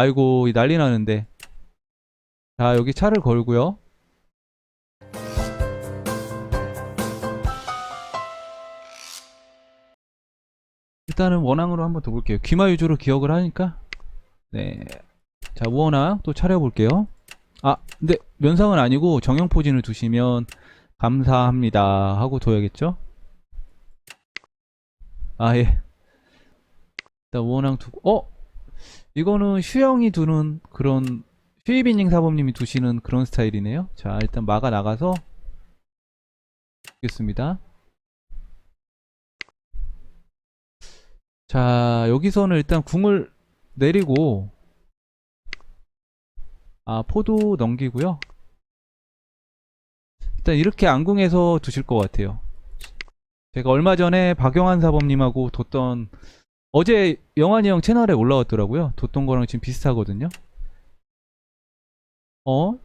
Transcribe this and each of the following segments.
아이고 이 난리 나는데. 자 여기 차를 걸고요. 일단은 원앙으로 한번 더 볼게요. 귀마 위주로 기억을 하니까. 네자 원앙 또 차려볼게요. 아 근데 면상은 아니고 정형 포진을 두시면 감사합니다 하고 둬야겠죠? 아예. 일단 원앙 두고 어 이거는 슈영이 두는 그런 휘비닝 사범님이 두시는 그런 스타일이네요. 자, 일단 막아 나가서 보겠습니다. 자, 여기서는 일단 궁을 내리고 아, 포도 넘기고요. 일단 이렇게 안궁에서 두실 것 같아요. 제가 얼마 전에 박영환 사범님하고 뒀던 어제 영환이 형 채널에 올라왔더라고요. 뒀던 거랑 지금 비슷하거든요. 어?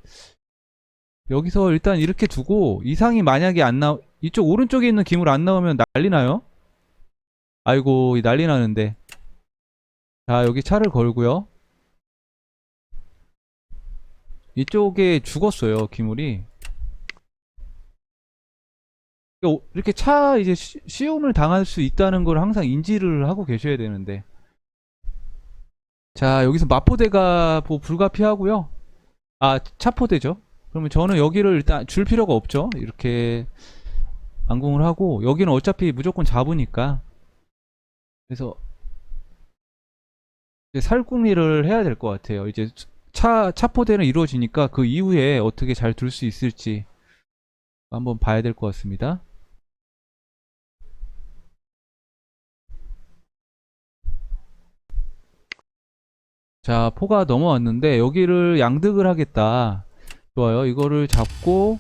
여기서 일단 이렇게 두고 이상이 만약에 안 나, 이쪽 오른쪽에 있는 기물 안 나오면 난리 나요? 아이고, 이 난리 나는데. 자, 여기 차를 걸고요. 이쪽에 죽었어요, 기물이. 이렇게 차 이제 시- 시움을 당할 수 있다는 걸 항상 인지를 하고 계셔야 되는데. 자, 여기서 마포대가 뭐 불가피하고요. 아, 차포대죠. 그러면 저는 여기를 일단 줄 필요가 없죠. 이렇게 안궁을 하고 여기는 어차피 무조건 잡으니까. 그래서 살궁리를 해야 될 것 같아요. 이제 차 차포대는 이루어지니까 그 이후에 어떻게 잘 둘 수 있을지 한번 봐야 될 것 같습니다. 자, 포가 넘어왔는데 여기를 양득을 하겠다. 좋아요. 이거를 잡고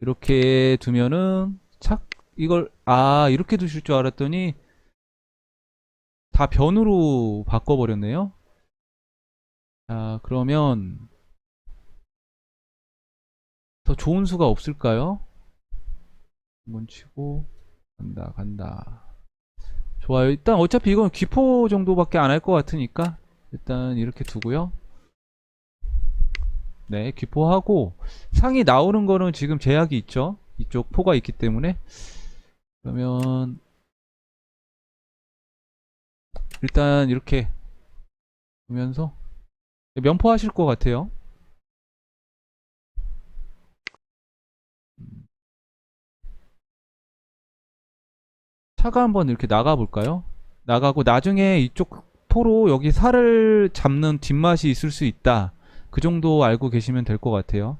이렇게 두면은 착 이걸 아 이렇게 두실 줄 알았더니 다 변으로 바꿔버렸네요. 자, 그러면 더 좋은 수가 없을까요? 한번 치고 간다 간다. 좋아요. 일단 어차피 이건 귀포 정도밖에 안 할 것 같으니까 일단 이렇게 두고요. 네, 귀포하고 상이 나오는 거는 지금 제약이 있죠. 이쪽 포가 있기 때문에 그러면 일단 이렇게 보면서 면포 하실 것 같아요. 차가 한번 이렇게 나가 볼까요? 나가고 나중에 이쪽 포로 여기 살을 잡는 뒷맛이 있을 수 있다. 그 정도 알고 계시면 될 것 같아요.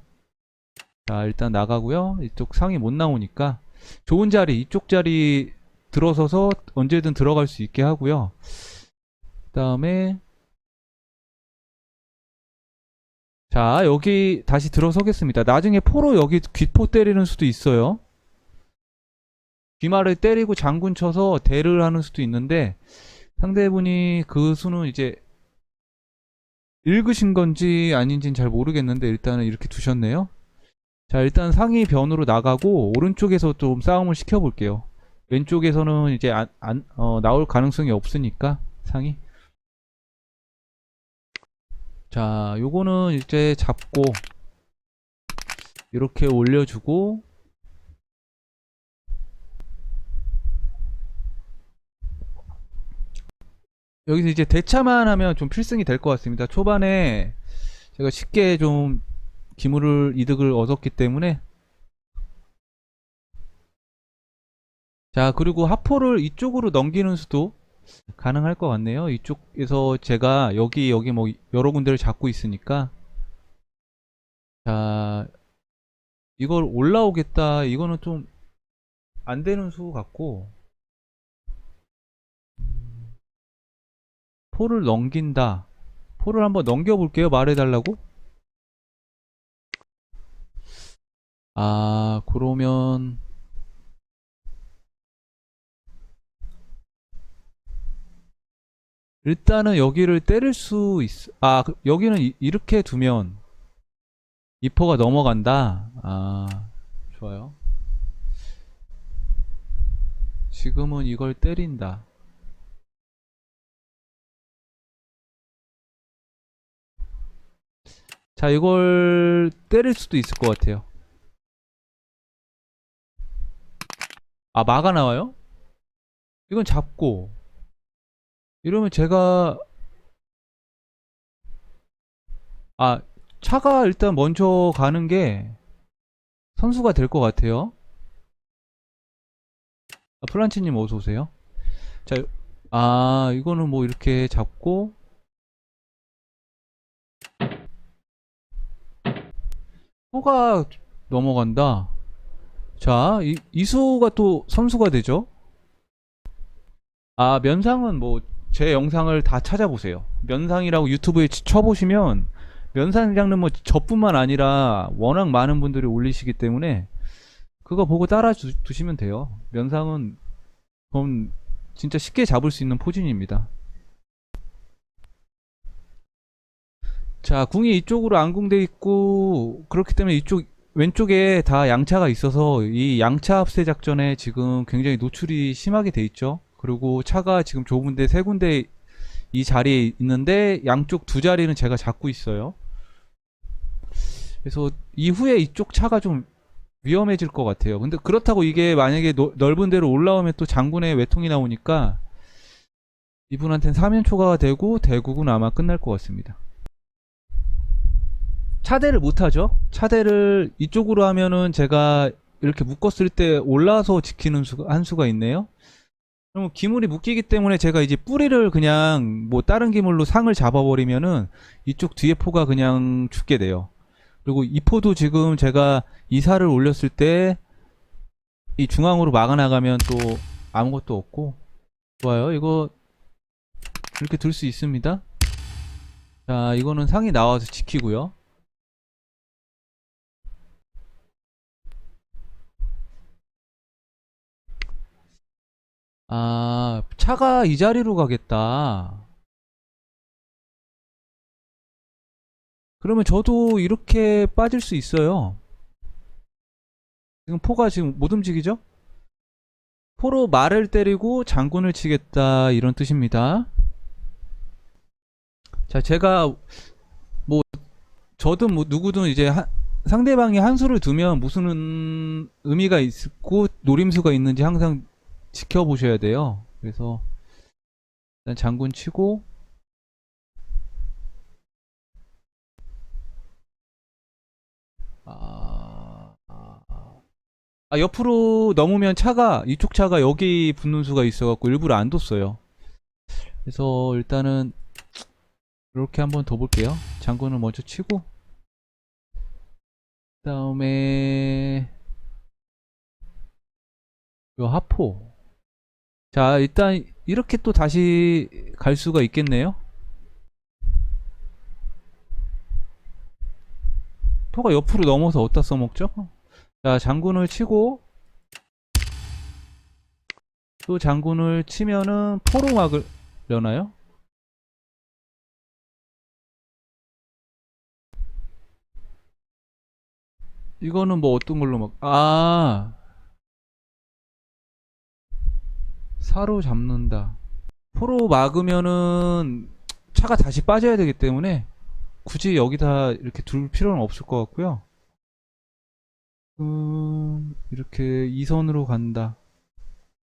자, 일단 나가고요. 이쪽 상이 못 나오니까 좋은 자리, 이쪽 자리 들어서서 언제든 들어갈 수 있게 하고요. 그 다음에 자, 여기 다시 들어서겠습니다. 나중에 포로 여기 귀포 때리는 수도 있어요. 귀마를 때리고 장군 쳐서 대를 하는 수도 있는데 상대분이 그 수는 이제 읽으신 건지 아닌지는 잘 모르겠는데 일단은 이렇게 두셨네요. 자, 일단 상위 변으로 나가고 오른쪽에서 좀 싸움을 시켜볼게요. 왼쪽에서는 이제 안, 안 어, 나올 가능성이 없으니까 상이. 자, 요거는 이제 잡고 이렇게 올려주고 여기서 이제 대차만 하면 좀 필승이 될 것 같습니다. 초반에 제가 쉽게 좀 기물을 이득을 얻었기 때문에 자 그리고 하포를 이쪽으로 넘기는 수도 가능할 것 같네요. 이쪽에서 제가 여기 여기 뭐 여러 군데를 잡고 있으니까 자 이걸 올라오겠다 이거는 좀 안 되는 수 같고 포를 넘긴다. 포를 한번 넘겨볼게요. 말해달라고. 아, 그러면 일단은 여기를 때릴 수 있. 아, 그- 여기는 이, 이렇게 두면 이 포가 넘어간다. 아, 좋아요. 지금은 이걸 때린다. 자, 이걸 때릴 수도 있을 것 같아요. 아, 마가 나와요? 이건 잡고. 이러면 제가, 아, 차가 일단 먼저 가는 게 선수가 될 것 같아요. 아, 플란치님 어서 오세요. 자, 아, 이거는 뭐 이렇게 잡고, 호가 넘어간다. 자, 이, 이수가 또 선수가 되죠. 아, 면상은 뭐 제 영상을 다 찾아보세요. 면상이라고 유튜브에 치- 쳐보시면 면상 장르 뭐 저뿐만 아니라 워낙 많은 분들이 올리시기 때문에 그거 보고 따라 주, 두시면 돼요. 면상은 그럼 진짜 쉽게 잡을 수 있는 포진입니다. 자, 궁이 이쪽으로 안궁돼 있고 그렇기 때문에 이쪽 왼쪽에 다 양차가 있어서 이 양차 합세 작전에 지금 굉장히 노출이 심하게 돼 있죠. 그리고 차가 지금 좁은데 세 군데 이 자리에 있는데 양쪽 두 자리는 제가 잡고 있어요. 그래서 이후에 이쪽 차가 좀 위험해질 것 같아요. 근데 그렇다고 이게 만약에 노- 넓은 데로 올라오면 또 장군의 외통이 나오니까 이분한테는 사면 초과가 되고 대국은 아마 끝날 것 같습니다. 차대를 못하죠. 차대를 이쪽으로 하면은 제가 이렇게 묶었을 때 올라서 지키는 수가, 한 수가 있네요. 그럼 기물이 묶이기 때문에 제가 이제 뿌리를 그냥 뭐 다른 기물로 상을 잡아버리면은 이쪽 뒤에 포가 그냥 죽게 돼요. 그리고 이 포도 지금 제가 이사를 올렸을 때 이 중앙으로 막아나가면 또 아무것도 없고 좋아요. 이거 이렇게 들 수 있습니다. 자, 이거는 상이 나와서 지키고요. 아, 차가 이 자리로 가겠다. 그러면 저도 이렇게 빠질 수 있어요. 지금 포가 지금 못 움직이죠? 포로 말을 때리고 장군을 치겠다 이런 뜻입니다. 자, 제가 뭐 저든 뭐 누구든 이제 한- 상대방이 한 수를 두면 무슨 음- 의미가 있고 노림수가 있는지 항상 지켜보셔야 돼요. 그래서 일단 장군 치고 아, 아, 아, 옆으로 넘으면 차가 이쪽 차가 여기 붙는 수가 있어갖고 일부러 안 뒀어요. 그래서 일단은 이렇게 한번 더 볼게요. 장군을 먼저 치고 그 다음에 요 하포 자 일단 이렇게 또 다시 갈 수가 있겠네요. 포가 옆으로 넘어서 어디다 써먹죠? 자 장군을 치고 또 장군을 치면은 포로 막으려나요? 이거는 뭐 어떤 걸로 막, 아, 사로 잡는다. 포로 막으면은 차가 다시 빠져야 되기 때문에 굳이 여기다 이렇게 둘 필요는 없을 것 같고요. 음, 이렇게 이 선으로 간다.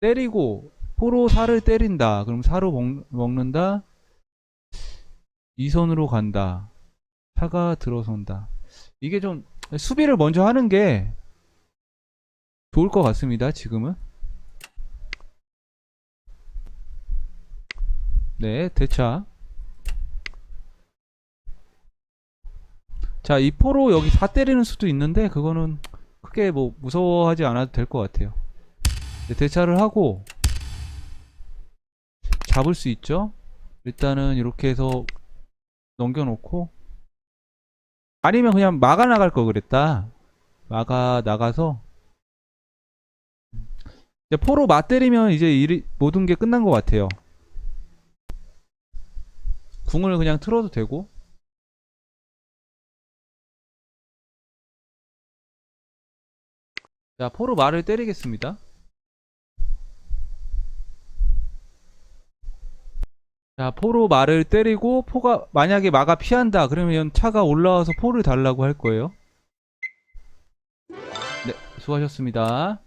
때리고, 포로 살을 때린다. 그럼 사로 먹, 먹는다. 이선으로 간다. 차가 들어선다. 이게 좀 수비를 먼저 하는 게 좋을 것 같습니다. 지금은. 네, 대차. 자, 이 포로 여기 4 때리는 수도 있는데 그거는 크게 뭐 무서워하지 않아도 될 것 같아요. 네, 대차를 하고 잡을 수 있죠. 일단은 이렇게 해서 넘겨놓고 아니면 그냥 막아 나갈 거 그랬다. 막아 나가서 이제 포로 맞때리면 이제 일이 모든 게 끝난 것 같아요. 궁을 그냥 틀어도 되고 자 포로 말을 때리겠습니다. 자, 포로 말을 때리고 포가 만약에 마가 피한다. 그러면 차가 올라와서 포를 달라고 할 거예요. 네, 수고하셨습니다.